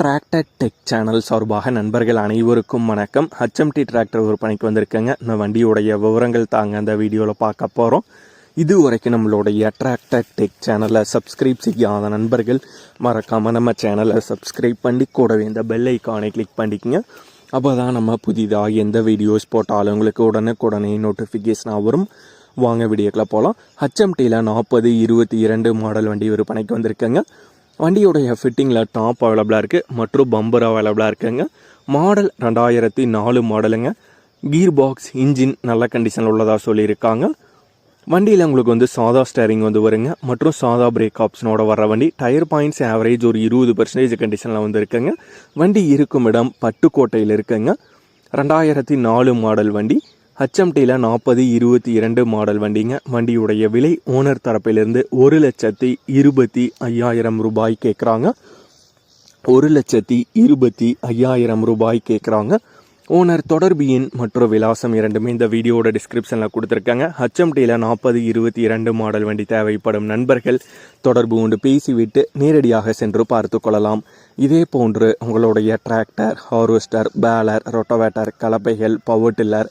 Tractor tech channel சார்பாக நண்பர்கள் அனைவருக்கும் வணக்கம். ஹச்எம்டி டிராக்டர் விற்பனைக்கு வந்திருக்கேங்க. இந்த வண்டியுடைய விவரங்கள் தாங்க அந்த வீடியோவில் பார்க்க போகிறோம் இது வரைக்கும் நம்மளுடைய டிராக்டர் டெக் சேனலை சப்ஸ்கிரைப் செய்யாத நண்பர்கள் மறக்காமல் நம்ம சேனலை சப்ஸ்கிரைப் பண்ணி கூடவே இந்த பெல் ஐக்கானை கிளிக் பண்ணிக்கோங்க. அப்போ தான் நம்ம புதிதாக எந்த வீடியோஸ் போட்டாலும் உங்களுக்கு உடனுக்குடனே நோட்டிஃபிகேஷனாக வரும். வாங்க வீடியோக்கில் போகலாம் ஹச்எம்டியில் நாற்பது இருபத்தி இரண்டு மாடல் வண்டி விற்பனைக்கு வந்திருக்கேங்க. வண்டியோடைய ஃபிட்டிங்கில் டாப் அவைலபிளாக இருக்குது மற்றும் பம்பர் அவைலபிளாக இருக்குங்க. மாடல் ரெண்டாயிரத்தி நாலு மாடலுங்க கீர் பாக்ஸ் இன்ஜின் நல்ல கண்டிஷனில் உள்ளதாக சொல்லியிருக்காங்க. வண்டியில் உங்களுக்கு வந்து சாதா ஸ்டேரிங் வந்து வருங்க. மற்றும் சாதா பிரேக் ஆப்ஷனோட வர வண்டி டயர் பாயிண்ட்ஸ் ஆவரேஜ் ஒரு இருபது பர்சன்டேஜ் கண்டிஷனில் வந்து இருக்குங்க. வண்டி இருக்கும் இடம் பட்டுக்கோட்டையில் இருக்குங்க. ரெண்டாயிரத்தி நாலு மாடல் வண்டி. ஹச்எம்டியில் நாற்பது இருபத்தி இரண்டு மாடல் வண்டிங்க. வண்டியுடைய விலை ஓனர் தரப்பிலிருந்து ஒரு லட்சத்தி இருபத்தி ஐயாயிரம் ரூபாய் கேட்குறாங்க ஒரு லட்சத்தி இருபத்தி ஐயாயிரம் ரூபாய் கேட்குறாங்க ஓனர் தொடர்பு எண் மற்றும் விலாசம் இரண்டுமே இந்த வீடியோட டிஸ்கிரிப்ஷனில் கொடுத்துருக்காங்க. ஹச்எம்டியில் நாற்பது இருபத்தி இரண்டு மாடல் வண்டி தேவைப்படும் நண்பர்கள் தொடர்பு கொண்டு பேசிவிட்டு நேரடியாக சென்று பார்த்து கொள்ளலாம். இதே போன்று உங்களுடைய tractor harvester baler rotavator கலப்பைகள் power tiller